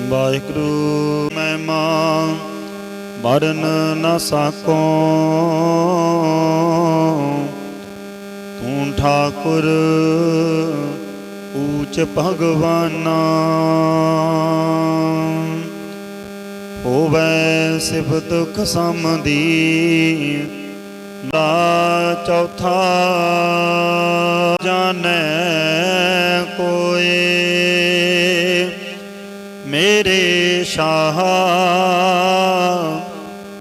ਵਾਹਿਗੁਰੂ, ਮੈਂ ਮਾਂ ਮਰਨ ਨ ਸਕੋ। ਤੂੰ ਠਾਕੁਰ, ਊਚ ਭਗਵਾਨਾ। ਹੋਵੇ ਸਿਫਤ ਖਸਮ ਸਮਦੀ ਦਾ ਚੌਥਾ ਮੇਰੇ ਸ਼ਾਹ।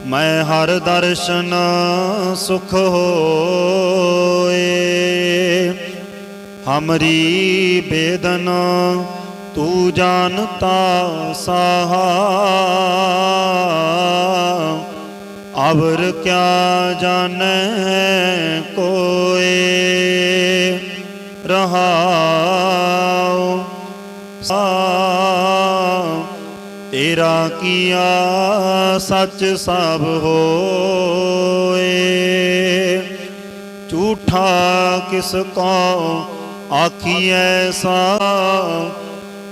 ਮੈਂ ਹਰ ਦਰਸ਼ਨ ਸੁਖ ਹੋਏ। ਹਮਰੀ ਬੇਦਨ, ਤੂੰ ਜਾਣਤਾ ਸਾਹਾ। ਅਵਰ ਕਿਆ ਜਾਣੈ ਕੋਏ। ਰਹਾਉ ਸਾ ਤੇਰਾ ਕੀਆ ਸੱਚ ਸਭ ਹੋਏ। ਝੂਠਾ ਕਿਸ ਕੋ ਆਖੀ ਐਸਾ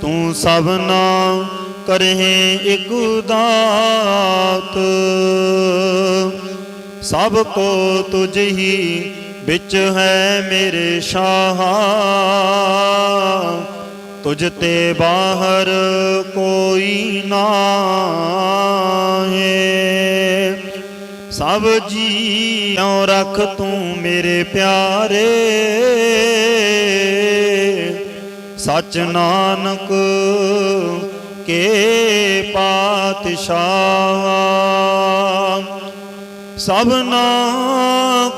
ਤੂੰ ਸਭਨਾ ਕਰਹਿ ਇਕ ਦਾਤ। ਸਭ ਕੋ ਤੁਝ ਹੀ ਵਿੱਚ ਹੈ ਮੇਰੇ ਸ਼ਾਹ। ਤੁਝ ਤੇ ਬਾਹਰ ਕੋਈ ਨਾ ਹੈ ਸਭ ਜੀਉ ਰੱਖ ਤੂੰ ਮੇਰੇ ਪਿਆਰੇ। ਸਚ ਨਾਨਕ ਕੇ ਪਾਤਸ਼ਾਹ। ਸਭਨਾ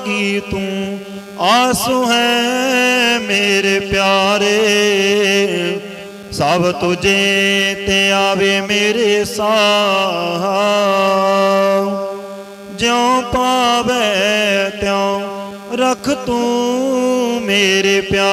ਕੀ ਤੂੰ ਆਸੂ ਹੈ ਮੇਰੇ ਪਿਆਰੇ। ਸਭ ਤੁਝੇ ਤੇ ਆਵੇ ਮੇਰੇ ਸਾਹ। ਜਿਉ ਪਾਵੇ ਤਿਉ ਰਖ ਤੂੰ ਮੇਰੇ ਪਿਆਰ